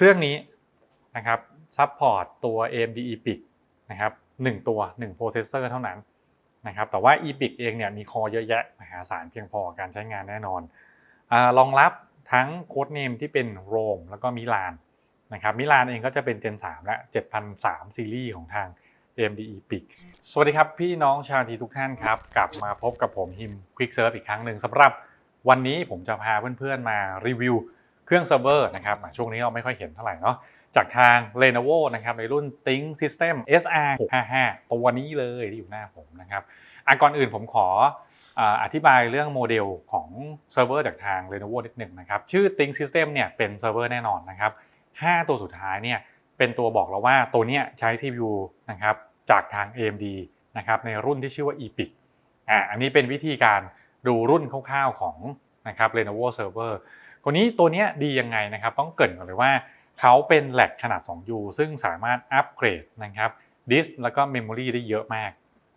เครื่องนี้นะครับซัพพอร์ตตัว AMD EPIC นะครับหนึ่งตัว1 processor เท่านั้นนะครับแต่ว่า EPIC เองเนี่ยมีคอเยอะแยะมหาศาลเพียงพอการใช้งานแน่นอนอารองรับทั้งโค้ดเนมที่เป็น ROM แล้วก็มิลานนะครับมิลานเองก็จะเป็น Gen 3 และ 7003 ซีรีส์ของทาง AMD EPIC สวัสดีครับ พี่น้องชาวทีทุกท่านครับ กลับมาพบกับผมฮิม Quick Serve อีกครั้งหนึ่งสำหรับวันนี้ผมจะพาเพื่อนๆมารีวิว เครื่องเซิร์ฟเวอร์นะครับช่วงนี้เราไม่ค่อยเห็นเท่าไหร่เนาะจากทาง Lenovo นะครับในรุ่น Think System SR 655ตัวนี้เลยที่อยู่หน้าผมนะครับอะก่อนอื่นผมขอออธิบายเรื่องโมเดลของเซิร์ฟเวอร์จากทาง Lenovo นิดหนึ่งนะครับชื่อ Think System เนี่ยเป็นเซิร์ฟเวอร์แน่นอนนะครับ5ตัวสุดท้ายเนี่ยเป็นตัวบอกเราว่าตัวเนี้ยใช้ CPU นะครับจากทาง AMD นะครับในรุ่นที่ชื่อว่า EPIC อ่าอันนี้เป็นวิธีการดูรุ่นคร่าวๆของนะครับ Lenovo Server คนนี้ตัวเนี้ยดียังไงนะครับ ต้องเกรินก่อนเลยว่าเขาเป็นแหลกขนาด 2U ซึ่งสามารถอัปเกรดนะครับดิสแล้วก็เมมโมรีได้เยอะมาก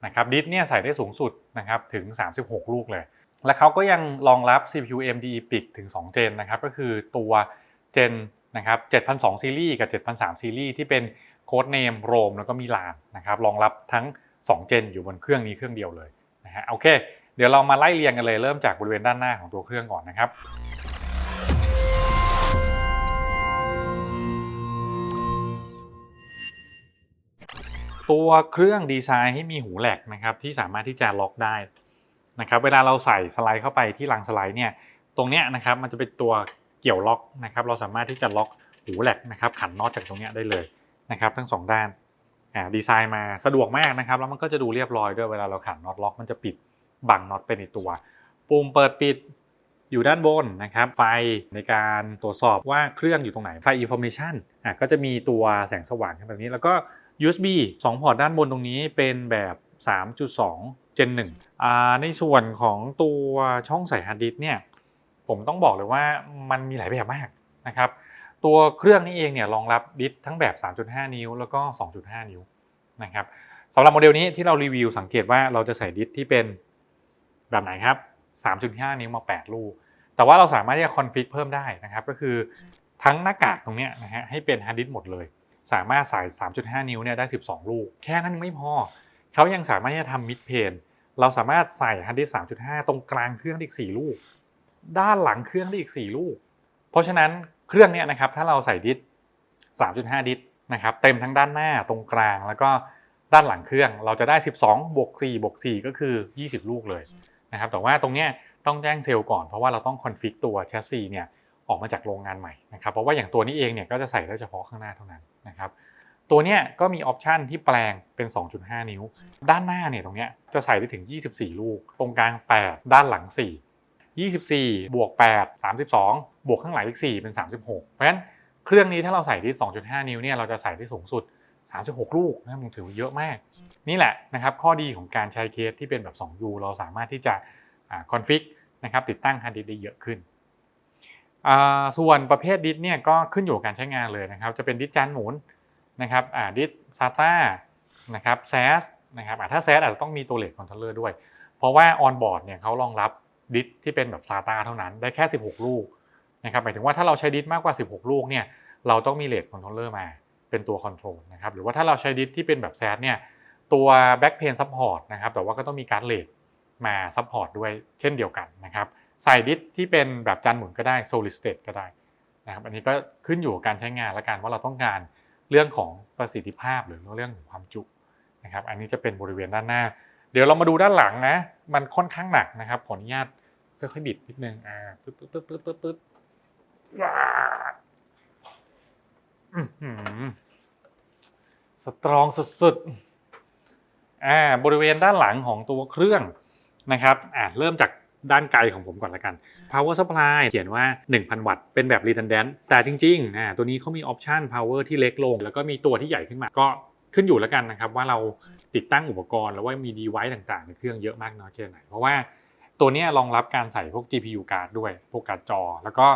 นะครับดิสเนี่ยใส่ได้สูงสุดนะครับถึง 36 ลูกเลย และเขาก็ยังรองรับ CPU AMD EPIC ถึง 2 เจนนะครับก็คือตัวเจนนะครับ7002ซีรีส์กับ 7003ซีรีส์ที่เป็นโค้ดเนมโรมแล้วก็มีลานนะครับรองรับทั้ง 2 เจนอยู่บนเครื่องนี้เครื่องเดียวเลยนะฮะโอเค เดี๋ยวเรามาไล่เรียงกันเลยเริ่มจากบริเวณด้านหน้าของตัวเครื่องก่อนนะครับ ตัวเครื่องดีไซน์ให้มีหูแหลกนะครับที่สามารถที่จะล็อกได้นะครับเวลาเราใส่สไลด์เข้าไปที่รางสไลด์เนี่ยตรงเนี้ยนะครับมันจะเป็นตัวเกี่ยวล็อกนะครับเราสามารถที่จะล็อกหูแหลกนะครับขันน็อตจากตรงเนี้ยได้เลยนะครับทั้งสองด้านอ่าดีไซน์มาสะดวกมากนะครับแล้วมันก็จะดูเรียบร้อยด้วยเวลาเราขันน็อตล็อกมันจะปิดบังน็อตไปในตัว ปุ่มเปิดปิดอยู่ด้านบนนะครับไฟในการตรวจสอบว่าเครื่องอยู่ตรงไหนไฟ information อะก็จะมีตัวแสงสว่างแบบนี้ แล้วก็ USB 2 พอร์ตด้านบนตรงนี้เป็นแบบ 3.2 Gen 1อ่าในส่วนของตัวช่องใส่ฮาร์ดดิสก์เนี่ยผมต้องบอกเลยว่ามันมีหลายแบบมากนะครับตัวเครื่องนี้เองเนี่ยรองรับดิสก์ทั้งแบบ 3.5 นิ้ว แล้วก็ 2.5 นิ้วนะครับสำหรับโมเดลนี้ที่เรารีวิวสังเกตว่าเราจะใส่ดิสก์ที่เป็นแบบไหนครับ 3.5 นิ้วมา 8 ลูก แต่ว่าเราสามารถที่จะคอนฟิกเพิ่มได้นะครับ ก็คือทั้งหน้ากากตรงนี้นะฮะให้เป็นฮาร์ดดิสก์หมดเลย สามารถใส่ 3.5 นิ้วเนี่ยได้ 12 ลูก แค่นั้นไม่พอ เขายังสามารถที่จะทำมิดเพนเราสามารถใส่ฮาร์ดดิส3.5 ตรงกลางเครื่องได้อีก 4 ลูก ด้านหลังเครื่องได้อีก 4 ลูก เพราะฉะนั้นเครื่องเนี้ยนะครับถ้าเราใส่ดิส3.5 ดิสนะครับเต็มทั้งด้านหน้าตรงกลางแล้วก็ด้านหลังเครื่องเราจะได้ 12บวก4บวก4ก็คือ 20 ลูกเลยนะครับแต่ว่าตรงเนี้ยต้องแจ้งเซลล์ก่อนเพราะว่าเราต้องคอนฟิกตัวแชสซีเนี่ยออกมาจากโรงงานใหม่นะครับเพราะว่าอย่างตัวนี้เองเนี่ยก็จะใส่ได้เฉพาะข้างหน้าเท่านั้น นะครับตัวเนี้ยก็มีออปชันที่แปลงเป็น 2.5 นิ้ว ด้านหน้าเนี่ยตรงเนี้ยจะใส่ได้ถึง 24 ลูก ตรงกลาง 8 ด้านหลัง 4 24 บวก 8 32 บวกข้างหลังอีก 4 เป็น 36 เพราะฉะนั้นเครื่องนี้ถ้าเราใส่ที่ 2.5 นิ้วเนี่ยเราจะใส่ได้สูงสุด 36 ลูกนะมันถือเยอะมาก นี่แหละนะครับข้อดีของการใช้เคสที่เป็นแบบ 2U เราสามารถที่จะคอนฟิกนะครับติดตั้งฮาร์ดดิสก์ได้เยอะขึ้น ส่วนประเภทดิสเนี่ยก็ขึ้นอยู่กับการใช้งานเลยนะครับ จะเป็นดิสจานหมุนนะครับดิสซาต้านะครับแซสนะครับถ้าแซสอาจจะต้องมีตัวเลทคอนโทรลเลอร์ด้วย เพราะว่าออนบอร์ดเนี่ยเขารองรับดิสที่เป็นแบบซาต้าเท่านั้นได้แค่ 16 ลูกนะครับหมายถึงว่าถ้าเราใช้ดิสมากกว่า 16 ลูกเนี่ยเราต้องมีเลทคอนโทรลเลอร์มาเป็นตัวคอนโทรลนะครับหรือว่าถ้าเราใช้ดิสที่เป็นแบบแซสเนี่ยตัวแบ็กเพนซัพพอร์ตนะครับแต่ว่าก็ต้องมีการเลทมาซัพพอร์ตด้วยเช่นเดียวกันนะครับ ใส่ดิสที่เป็นแบบจานหมุนก็ได้ solid state ก็ได้นะครับอันนี้ก็ขึ้นอยู่กับการใช้งานและกันว่าเราต้องการเรื่องของประสิทธิภาพหรือเรื่องของความจุนะครับอันนี้จะเป็นบริเวณด้านหน้า เดี๋ยวเรามาดูด้านหลังนะ มันค่อนข้างหนักนะครับขออนุญาตค่อยๆบิดนิดนึงอ่าตึ๊ดตึ๊ดตึ๊ดตึ๊ดตึ๊ดตึ๊ดว้าสตรองสุดๆอ่าบริเวณด้านหลังของตัวเครื่องนะครับอ่าเริ่มจาก ด้านไกลของผมก่อนละกัน power supply เขียนว่า 1,000 วัตต์ เป็นแบบ redundant แต่จริงๆอ่าตัวนี้เขามีออปชัน power ที่เล็กลง แล้วก็มีตัวที่ใหญ่ขึ้นมา ก็ขึ้นอยู่แล้วกันนะครับว่าเราติดตั้งอุปกรณ์แล้วว่ามี device ต่างๆ ในเครื่องเยอะมากน้อยแค่ไหน เพราะว่าตัวนี้รองรับการใส่พวก GPU card ด้วย พวกการ์ดจอ แล้วก็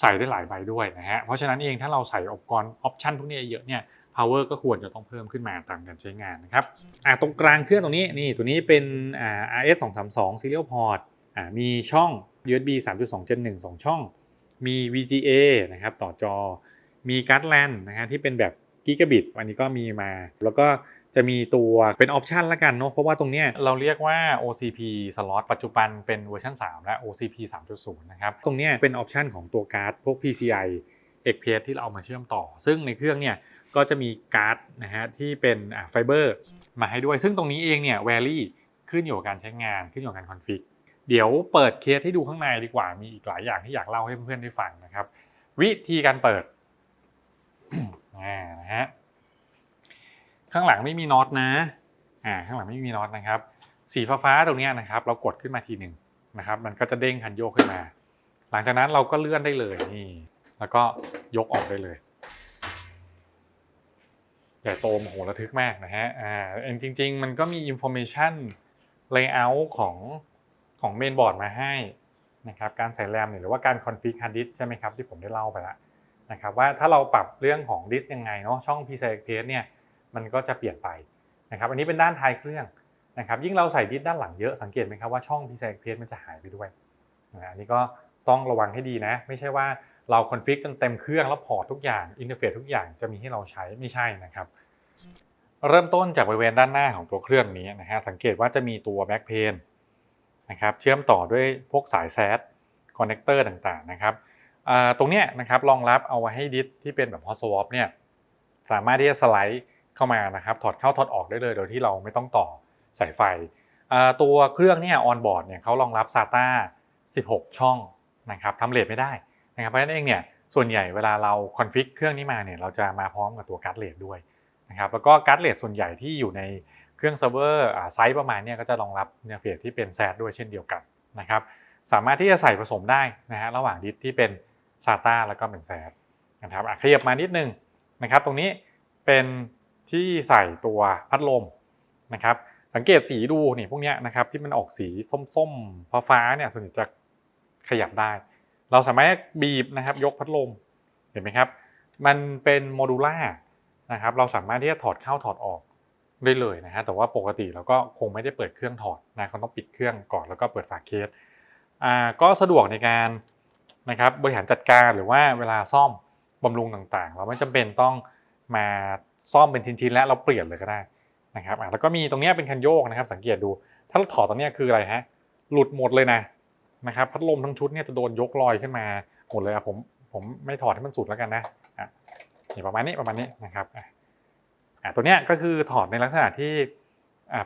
ใส่ได้หลายใบด้วยนะฮะ เพราะฉะนั้นเองถ้าเราใส่อุปกรณ์ออปชันพวกนี้เยอะเนี่ย power ก็ควรจะต้องเพิ่มขึ้นมาตามการใช้งานนะครับ อ่าตรงกลางเครื่องตรงนี้นี่ตัวนี้เป็นอ่า RS 232 serial port มีช่อง USB 3.2 Gen 1 2 ช่อง มี VGA นะครับต่อจอ มีการ์ดแลนนะฮะที่เป็นแบบกิกะบิตอันนี้ก็มีมา แล้วก็จะมีตัวเป็นออปชันละกันเนาะเพราะว่าตรงเนี้ยเราเรียกว่า OCP slot ปัจจุบันเป็นเวอร์ชัน3 และ OCP 3.0 นะครับ ตรงเนี้ยเป็นออปชันของตัวการ์ดพวก PCI XPS ที่เราเอามาเชื่อมต่อ ซึ่งในเครื่องเนี่ยก็จะมีการ์ดนะฮะที่เป็นไฟเบอร์มาให้ด้วย ซึ่งตรงนี้เองเนี่ย vary ขึ้นอยู่กับการใช้งานขึ้นอยู่กับการคอนฟิก เดี๋ยวเปิดเคสให้ดูข้างในดีกว่า มีอีกหลายอย่างที่อยากเล่าให้เพื่อนๆได้ฟังนะครับ วิธีการเปิดนะฮะข้างหลังไม่มีน็อตนะอ่าข้างหลังไม่มีน็อตนะครับ สีฟ้าๆตรงนี้นะครับ เรากดขึ้นมาทีหนึ่งนะครับ มันก็จะเด้งคันโยกขึ้นมา หลังจากนั้นเราก็เลื่อนได้เลยนี่ แล้วก็ยกออกได้เลยใหญ่โตมโหระทึกมากนะฮะอ่าจริงๆ มันก็มี information layout ของ ของเมนบอร์ดมาให้นะครับการใส่แรมหรือว่าการ config hard disk ใช่ไหมครับที่ผมได้เล่าไปแล้วนะครับว่าถ้าเราปรับเรื่องของดิสยังไงเนาะช่อง PCI Express เนี่ยมันก็จะเปลี่ยนไปนะครับอันนี้เป็นด้านท้ายเครื่องนะครับยิ่งเราใส่ดิสด้านหลังเยอะสังเกตไหมครับว่าช่อง PCI Express มันจะหายไปด้วยนะอันนี้ก็ต้องระวังให้ดีนะ ไม่ใช่ว่าเราคอนฟิกจนเต็มเครื่องแล้วพอร์ตทุกอย่างอินเทอร์เฟซทุกอย่างจะมีให้เราใช้ไม่ใช่นะครับ เริ่มต้นจากบริเวณด้านหน้าของตัวเครื่องนี้นะฮะสังเกตว่าจะมีตัวแบ็กเพน นะครับเชื่อมต่อด้วยพวกสายแซดคอนเนคเตอร์ต่างๆนะครับตรงเนี้ยนะครับรองรับเอาไว้ให้ดิสที่เป็นแบบ hot swap เนี่ยสามารถที่จะสไลด์เข้ามานะครับถอดเข้าถอดออกได้เลย โดยที่เราไม่ต้องต่อสายไฟ ตัวเครื่องเนี่ยออนบอร์ดเนี่ยเขารองรับ SATA 16 ช่องนะครับทำเลทไม่ได้นะครับเพราะฉะนั้นเองเนี่ยส่วนใหญ่เวลาเราคอนฟิกเครื่องนี้มาเนี่ยเราจะมาพร้อมกับตัวการ์ดเลทด้วยนะครับแล้วก็การ์ดเลทส่วนใหญ่ที่อยู่ใน เครื่องเซิร์ฟเวอร์ไซส์ประมาณนี้ก็จะรองรับเนื้อเฟสที่เป็นแซดด้วยเช่นเดียวกันนะครับสามารถที่จะใส่ผสมได้นะฮะระหว่างดิสที่เป็น SATA แล้วก็เป็นแซดนะครับขยับมานิดนึงนะครับ ตรงนี้เป็นที่ใส่ตัวพัดลมนะครับสังเกตสีดูนี่พวกนี้นะครับที่มันออกสีส้มๆฟ้าๆเนี่ยส่วนใหญ่จะขยับได้ เราสามารถบีบนะครับยกพัดลมเห็นไหมครับ มันเป็นโมดูล่านะครับเราสามารถที่จะถอดเข้าถอดออก ได้เลยนะฮะแต่ว่าปกติเราก็คงไม่ได้เปิดเครื่องถอดนะเขาต้องปิดเครื่องก่อนแล้วก็เปิดฝาเคสอ่าก็สะดวกในการนะครับบริหารจัดการหรือว่าเวลาซ่อมบำรุงต่างๆ เราไม่จำเป็นต้องมาซ่อมเป็นชิ้นๆแล้วเราเปลี่ยนเลยก็ได้นะครับอ่าแล้วก็มีตรงนี้เป็นคันโยกนะครับ สังเกตดู ถ้าเราถอดตรงนี้คืออะไรฮะหลุดหมดเลยนะนะครับพัดลมทั้งชุดเนี่ยจะโดนยกลอยขึ้นมาหมดเลยอะผมผมไม่ถอดให้มันสุดแล้วกันนะอะนี่ประมาณนี้ประมาณนี้นะครับอะอะ ตัวเนี้ยก็คือถอดในลักษณะที่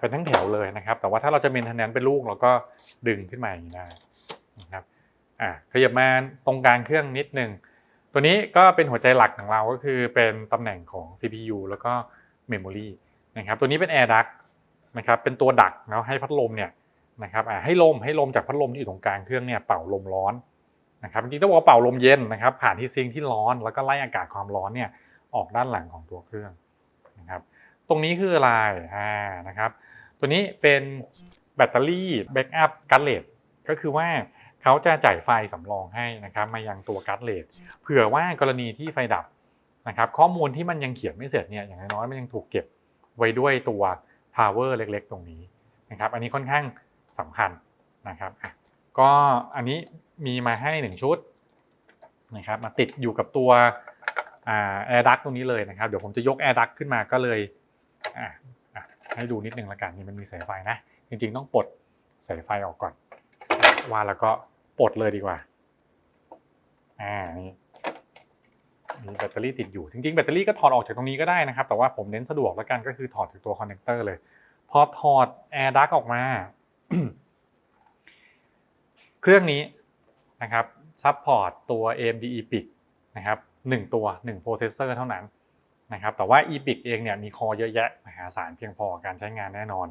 เป็นทั้งแถวเลยนะครับ แต่ว่าถ้าเราจะเมนเทนแนนเป็นลูกเราก็ดึงขึ้นมาอย่างนี้ได้นะครับอะขยับมาตรงกลางเครื่องนิดนึง ตัวนี้ก็เป็นหัวใจหลักของเราก็คือเป็นตำแหน่งของ CPU แล้วก็ Memory นะครับตัวนี้เป็น Air Duct นะครับเป็นตัวดักเนาะให้พัดลมเนี่ยนะครับให้ลมให้ลมจากพัดลมที่อยู่ตรงกลางเครื่องเนี่ยเป่าลมร้อนนะครับจริงๆต้องบอกว่าเป่าลมเย็นนะครับผ่านที่ซิงที่ร้อนแล้วก็ไล่อากาศความร้อนเนี่ยออกด้านหลังของตัวเครื่อง ครับ ตรงนี้คืออะไรอ่านะครับ ตัวนี้เป็นแบตเตอรี่แบ็กอัพการ์ดเลดก็คือว่าเขาจะจ่ายไฟสำรองให้นะครับมายังตัวการ์ดเลดเผื่อว่ากรณีที่ไฟดับนะครับข้อมูลที่มันยังเขียนไม่เสร็จเนี่ยอย่างน้อยมันยังถูกเก็บไว้ด้วยตัว power เล็กๆ ตรงนี้นะครับ อันนี้ค่อนข้างสำคัญนะครับก็อันนี้มีมาให้ 1 ชุดนะครับมาติดอยู่กับตัว แอร์ดักตรงนี้เลยนะครับ เดี๋ยวผมจะยกแอร์ดักขึ้นมาก็เลยให้ดูนิดนึงละกันนี่มันมีสายไฟนะ จริงๆ ต้องปลดสายไฟออกก่อน ว่าแล้วก็ปลดเลยดีกว่าอ่านี่มีแบตเตอรี่ติดอยู่ จริงๆ แบตเตอรี่ก็ถอดออกจากตรงนี้ก็ได้นะครับ แต่ว่าผมเน้นสะดวกแล้วกันก็คือถอดจากตัวคอนเนคเตอร์เลย พอถอดแอร์ดักออกมา เครื่องนี้นะครับซัพพอร์ตตัว AMD EPIC นะครับ 1 ตัว1โปรเซสเซอร์เท่านั้นนะครับแต่ว่า EPIC เองเนี่ยมีคอเยอะแยะมหาศาลเพียงพอการใช้งานแน่นอน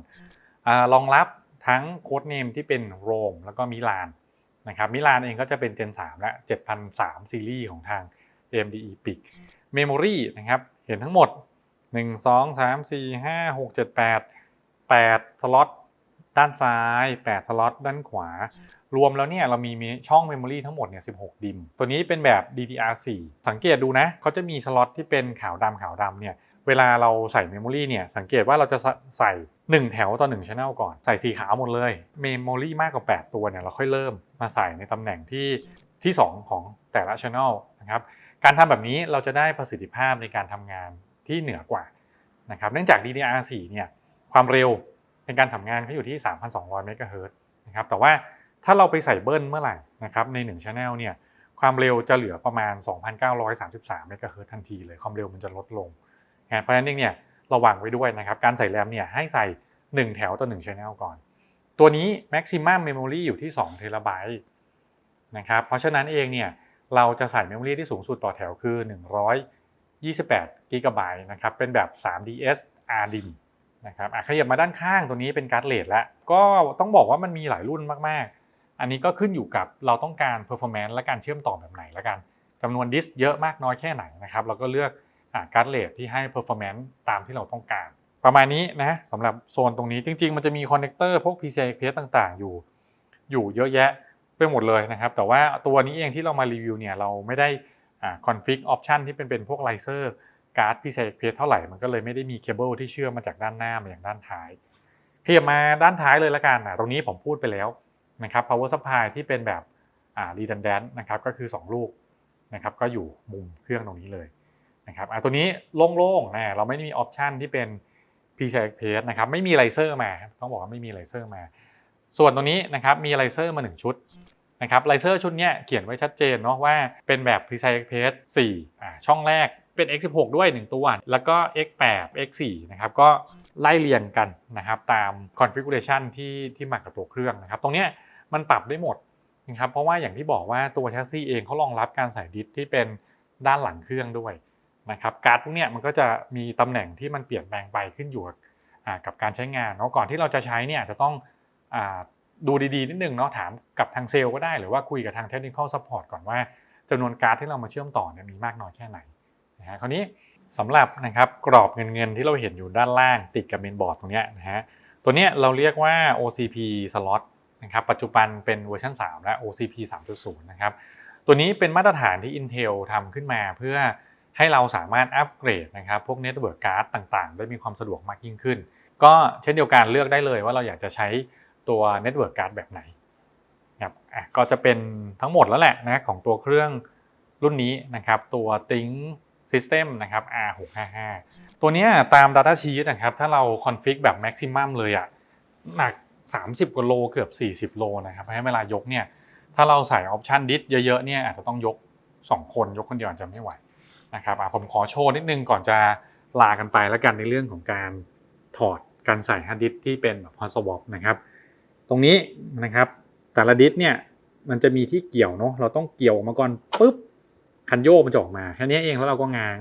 อารองรับทั้งโค้ดเนมที่เป็น ROM แล้วก็มิลานนะครับมิลานเองก็จะเป็น Gen 3 และ 7003 ซีรีส์ของทาง AMD EPIC Memory นะครับเห็นทั้งหมด 1 2 3 4 5 6 7 8 8 สล็อตด้านซ้าย 8 สล็อตด้านขวา รวมแล้วเนี่ยเรามีช่อง Memory ทั้งหมดเนี่ย 16 ดิม ตัวนี้เป็นแบบ DDR4 สังเกตดูนะเขาจะมีสล็อตที่เป็นขาวดำขาวดำเนี่ยเวลาเราใส่ Memory เนี่ยสังเกตว่าเราจะใส่ 1 แถวต่อ1 Channel ก่อน ใส่สีขาวหมดเลย Memory มากกว่า 8 ตัวเนี่ยเราค่อยเริ่มมาใส่ในตำแหน่งที่ที่ 2 ของแต่ละ Channel นะครับการทำแบบนี้เราจะได้ประสิทธิภาพในการทำงานที่เหนือกว่านะครับเนื่องจาก DDR4 เนี่ยความเร็วในการทำงานเขาอยู่ที่ 3,200 เมกะเฮิรตซ์นะครับแต่ว่า ถ้าเราไปใส่เบิ้ลเมื่อไหร่นะครับใน1 Channel เนี่ยความเร็วจะเหลือประมาณ 2,933เมกะเฮิร์ทันทีเลยความเร็วมันจะลดลงนะเพราะฉะนั้นเองเนี่ยระวังไว้ด้วยนะครับการใส่แรมเนี่ยให้ใส่ 1 แถวต่อ1 Channel ก่อน ตัวนี้ maximum memory อยู่ที่2 t b นะครับเพราะฉะนั้นเองเนี่ยเราจะใส่ memory ที่สูงสุดต่อแถวคือ 128 g b นะครับเป็นแบบ 3ds RDIMM นะครับขยับมาด้านข้างตัวนี้เป็นการ์ดเลดแล้วก็ต้องบอกว่ามันมีหลายรุ่นมากๆ อันนี้ก็ขึ้นอยู่กับเราต้องการ performance และการเชื่อมต่อแบบไหนละกันจำนวนดิสเยอะมากน้อยแค่ไหนนะครับ เราก็เลือกการ์ดเลดที่ให้ performance ตามที่เราต้องการ ประมาณนี้นะสำหรับโซนตรงนี้จริง ๆ มันจะมีคอนเนคเตอร์พวก PCI Express ต่างๆ อยู่ อยู่เยอะแยะไปหมดเลยนะครับ แต่ว่าตัวนี้เองที่เรามารีวิวเนี่ยเราไม่ได้คอนฟิกออปชันที่เป็นเป็นพวกไลเซอร์การ์ด PCI Express เท่าไหร่มันก็เลยไม่ได้มีเคเบิลที่เชื่อมมาจากด้านหน้ามาอย่างด้านท้ายขยับมาด้านท้ายเลยละกันนะตรงนี้ผมพูดไปแล้ว นะครับ power supply ที่เป็นแบบอ่า redundant นะครับก็คือ 2 ลูกนะครับก็อยู่มุมเครื่องตรงนี้เลยนะครับอ่าตัวนี้โล่งๆนะเราไม่ได้มีออปชันที่เป็น PCI Express นะครับไม่มีไลเซอร์มาต้องบอกว่าไม่มีไลเซอร์มา ส่วนตรงนี้นะครับมีไลเซอร์มา 1 ชุดนะครับไลเซอร์ชุดนี้เขียนไว้ชัดเจนเนาะว่าเป็นแบบ PCI Express 4อ่าช่องแรกเป็น X16 ด้วย 1 ตัว แล้วก็ X8 X4 นะครับก็ไล่เรียงกันนะครับตาม configuration ที่ที่มากับตัวเครื่องนะครับ ตรงเนี้ย มันปรับได้หมดนะครับเพราะว่าอย่างที่บอกว่าตัวแชสซีเองเขารองรับการใส่ดิสที่เป็นด้านหลังเครื่องด้วยนะครับการ์ดพวกเนี้ยมันก็จะมีตำแหน่งที่มันเปลี่ยนแปลงไปขึ้นอยู่กับการใช้งานเนาะก่อนที่เราจะใช้เนี่ยจะต้องดูดีๆนิดนึงเนาะถามกับทางเซลล์ก็ได้หรือว่าคุยกับทางเทคนิคอลซัพพอร์ตก่อนว่าจำนวนการ์ดที่เรามาเชื่อมต่อเนี่ยมีมากน้อยแค่ไหนนะฮะคราวนี้สำหรับนะครับกรอบเงินเงินๆที่เราเห็นอยู่ด้านล่างติดกับเมนบอร์ดตรงเนี้ยนะฮะตัวเนี้ยเราเรียกว่า OCP slot นะครับปัจจุบันเป็นเวอร์ชัน3 และ OCP 3.0 นะครับตัวนี้เป็นมาตรฐานที่ Intel ทำขึ้นมาเพื่อให้เราสามารถอัปเกรดนะครับพวกเน็ตเวิร์กการ์ดต่างๆ ได้มีความสะดวกมากยิ่งขึ้น ก็เช่นเดียวกันเลือกได้เลยว่าเราอยากจะใช้ตัวเน็ตเวิร์กการ์ดแบบไหนครับอะก็จะเป็นทั้งหมดแล้วแหละนะของตัวเครื่องรุ่นนี้นะครับตัว Think System นะครับ R655 ตัวนี้ตาม Data Sheet นะครับถ้าเราคอนฟิกแบบ Maximum เลยอะหนัก 30กว่าโลเกือบ 40 โลนะครับให้เวลายกเนี่ยถ้าเราใส่ออปชันดิสเยอะๆเนี่ยอาจจะต้องยก 2 คนยกคนเดียวอาจจะไม่ไหวนะครับผมขอโชว์นิดนึงก่อนจะลากันไปแล้วกันในเรื่องของการถอดการใส่ฮาร์ดดิสที่เป็นแบบฮอสวอปนะครับตรงนี้นะครับแต่ละดิสเนี่ยมันจะมีที่เกี่ยวเนาะเราต้องเกี่ยวออกมาก่อนปุ๊บคันโยกมันจะออกมาแค่นี้เองแล้วเราก็ง้าง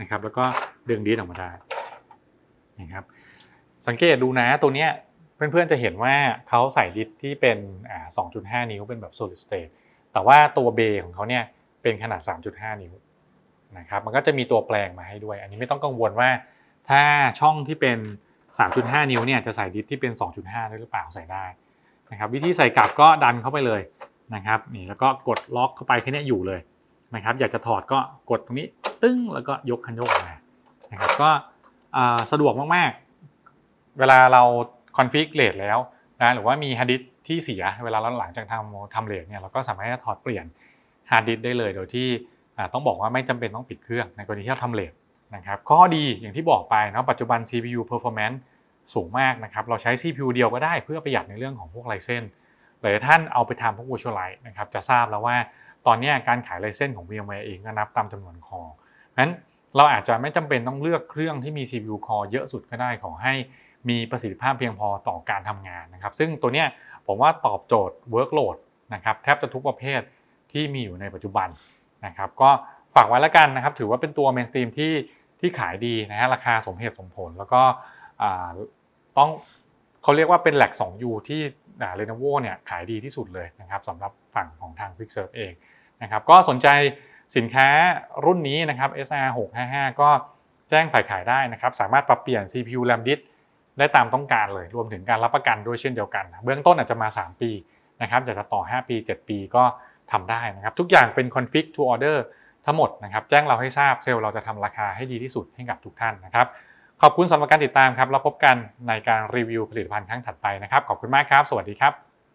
นะครับแล้วก็ดึงดิสออกมาได้นะครับสังเกตดูนะตัวเนี้ย เพื่อนๆจะเห็นว่าเขาใส่ดิสที่เป็น 2.5 นิ้วเป็นแบบ solid state แต่ว่าตัวเบของเขาเนี่ยเป็นขนาด 3.5 นิ้วนะครับ มันก็จะมีตัวแปลงมาให้ด้วย อันนี้ไม่ต้องกังวลว่า ถ้าช่องที่เป็น 3.5 นิ้วเนี่ยจะใส่ดิสที่เป็น 2.5 ได้หรือเปล่าใส่ได้นะครับ วิธีใส่กลับก็ดันเข้าไปเลยนะครับ นี่แล้วก็กดล็อกเข้าไปแค่นี้อยู่เลยนะครับ อยากจะถอดก็กดตรงนี้ตึ้งแล้วก็ยกคันโยกออกมานะครับ ก็สะดวกมากๆ เวลาเรา คอนฟิกเลทแล้วนะหรือว่ามีฮาร์ดดิสที่เสียเวลาเราหลังจากทำทำเลทเนี่ยเราก็สามารถถอดเปลี่ยนฮาร์ดดิสได้เลยโดยที่ต้องบอกว่าไม่จำเป็นต้องปิดเครื่องในกรณีที่เราทำเลทนะครับข้อดีอย่างที่บอกไปนะปัจจุบัน CPU performance สูงมากนะครับเราใช้ CPU เดียวก็ได้เพื่อประหยัดในเรื่องของพวกไลเซนหลายท่านเอาไปทำพวก Virtualize นะครับจะทราบแล้วว่าตอนนี้การขายไลเซนของ VMware เองก็นับตามจำนวนคอนั้นเราอาจจะไม่จำเป็นต้องเลือกเครื่องที่มี CPU core เยอะสุดก็ได้ขอให้ มีประสิทธิภาพเพียงพอต่อการทำงานนะครับ ซึ่งตัวเนี้ยผมว่าตอบโจทย์ workload นะครับแทบจะทุกประเภทที่มีอยู่ในปัจจุบันนะครับ ก็ฝากไว้แล้วกันนะครับ ถือว่าเป็นตัวเมนสตรีมที่ที่ขายดีนะฮะราคาสมเหตุสมผล แล้วก็ต้องเขาเรียกว่าเป็นแหลก 2U ที่เรโนโวเนี่ยขายดีที่สุดเลยนะครับสำหรับฝั่งของทาง Quick Serve เองนะครับก็สนใจสินค้ารุ่นนี้นะครับ SR655 ก็แจ้งฝ่ายขายได้นะครับ สามารถปรับเปลี่ยน CPU RAM disk ได้ตามต้องการเลย รวมถึงการรับประกันด้วยเช่นเดียวกัน เบื้องต้นอาจจะมา 3 ปีนะครับอยากจะต่อ 5 ปี 7 ปีก็ทำได้นะครับทุกอย่างเป็น config to order ทั้งหมดนะครับแจ้งเราให้ทราบเซลล์เราจะทำราคาให้ดีที่สุดให้กับทุกท่านนะครับขอบคุณสำหรับการติดตามครับแล้วพบกันในการรีวิวผลิตภัณฑ์ครั้งถัดไปนะครับขอบคุณมากครับ สวัสดีครับ